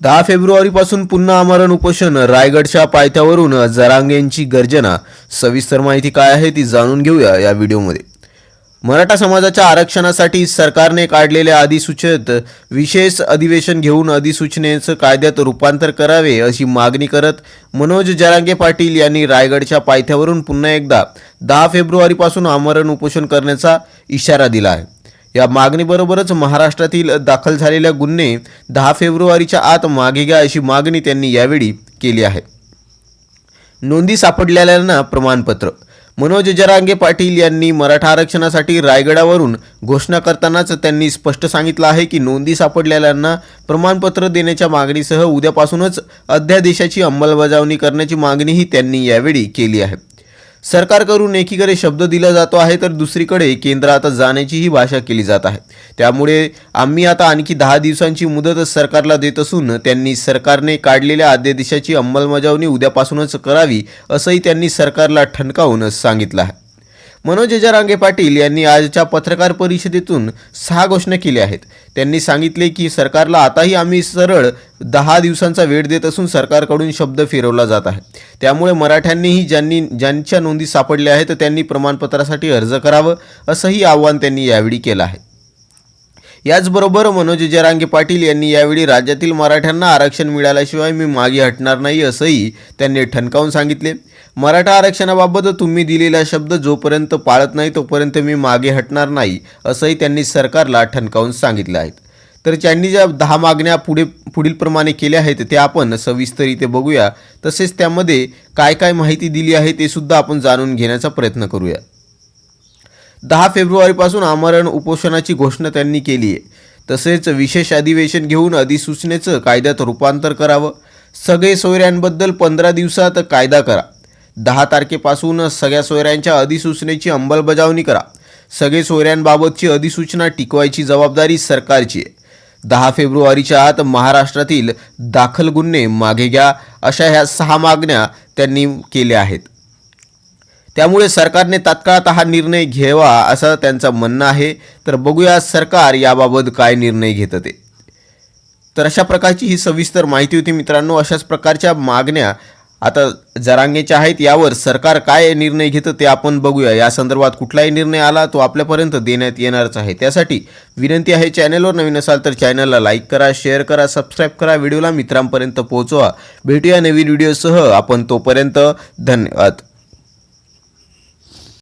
दहा फेब्रुवारीपासून पुन्हा आमरण उपोषण. रायगडच्या पायथ्यावरून जरांगेंची गर्जना. सविस्तर माहिती काय आहे ती जाणून घेऊया या व्हिडिओमध्ये. मराठा समाजाच्या आरक्षणासाठी सरकारने काढलेल्या अधिसूचनेत विशेष अधिवेशन घेऊन अधिसूचनेचं कायद्यात रूपांतर करावे अशी मागणी करत मनोज जरांगे पाटील यांनी रायगडच्या पायथ्यावरून पुन्हा एकदा दहा फेब्रुवारीपासून आमरण उपोषण करण्याचा इशारा दिला आहे. या मागणीबरोबरच महाराष्ट्रातील दाखल झालेल्या गुन्हे दहा फेब्रुवारीच्या आत मागे घ्या अशी मागणी त्यांनी यावेळी केली आहे. नोंदी सापडलेल्यांना प्रमाणपत्र. मनोज जरांगे पाटील यांनी मराठा आरक्षणासाठी रायगडावरून घोषणा करतानाच त्यांनी स्पष्ट सांगितलं आहे की नोंदी सापडलेल्यांना प्रमाणपत्र देण्याच्या मागणीसह उद्यापासूनच अध्यादेशाची अंमलबजावणी करण्याची मागणीही त्यांनी यावेळी केली आहे. सरकारकडून एकीकडे शब्द दिला जातो आहे तर दुसरीकडे केंद्र आता जाण्याचीही भाषा केली जात आहे. त्यामुळे आम्ही आता आणखी दहा दिवसांची मुदत सरकारला देत असून त्यांनी सरकारने काढलेल्या अध्यादेशाची अंमलबजावणी उद्यापासूनच करावी असंही त्यांनी सरकारला ठणकावून सांगितलं आहे. मनोज जरांगे पाटील यांनी आजच्या पत्रकार परिषदेतून सहा घोषणा केल्या आहेत. त्यांनी सांगितले की सरकारला आताही आम्ही सरळ दहा दिवसांचा वेळ देत असून सरकारकडून शब्द फिरवला जात आहे. त्यामुळे मराठ्यांनीही ज्यांनी ज्यांच्या नोंदी सापडल्या आहेत त्यांनी प्रमाणपत्रासाठी अर्ज करावं असंही आव्हान त्यांनी यावेळी केलं आहे. याचबरोबर मनोज जरांगे पाटील यांनी यावेळी राज्यातील मराठ्यांना आरक्षण मिळाल्याशिवाय मी मागे हटणार नाही असंही त्यांनी ठणकावून सांगितले. मराठा आरक्षणाबाबत तुम्ही दिलेला शब्द जोपर्यंत पाळत नाही तोपर्यंत मी मागे हटणार नाही असंही त्यांनी सरकारला ठणकावून सांगितलं आहे. तर त्यांनी ज्या दहा मागण्या पुढे पुढीलप्रमाणे केल्या आहेत ते आपण सविस्तर इथे बघूया. तसेच त्यामध्ये काय काय माहिती दिली आहे ते सुद्धा आपण जाणून घेण्याचा प्रयत्न करूया. दहा फेब्रुवारीपासून आमरण उपोषणाची घोषणा त्यांनी केली आहे. तसेच विशेष अधिवेशन घेऊन अधिसूचनेचं कायद्यात रूपांतर करावं. सगळे सोयऱ्यांबद्दल पंधरा दिवसात कायदा करा. दहा तारखेपासून सगळ्या सोयऱ्यांच्या अधिसूचनेची अंमलबजावणी करा. सगळे सोयऱ्यांबाबतची अधिसूचना टिकवायची जबाबदारी सरकारची आहे. दहा फेब्रुवारीच्या आत महाराष्ट्रातील दाखल गुन्हे मागे घ्या अशा ह्या सहा मागण्या त्यांनी केल्या आहेत. त्यामुळे सरकारने तात्काळात हा निर्णय घ्यावा असं त्यांचं म्हणणं आहे. तर बघूया सरकार याबाबत काय निर्णय घेतं ते. तर अशा प्रकारची ही सविस्तर माहिती होती मित्रांनो. अशाच प्रकारच्या मागण्या आता जरांगेच्या आहेत यावर सरकार काय निर्णय घेतं ते आपण बघूया. या संदर्भात कुठलाही निर्णय आला तो आपल्यापर्यंत देण्यात येणारच आहे. त्यासाठी विनंती आहे चॅनलवर नवीन असाल तर चॅनलला लाईक करा शेअर करा सबस्क्राईब करा. व्हिडिओला मित्रांपर्यंत पोहोचवा. भेटूया नवीन व्हिडिओसह. आपण तोपर्यंत धन्यवाद.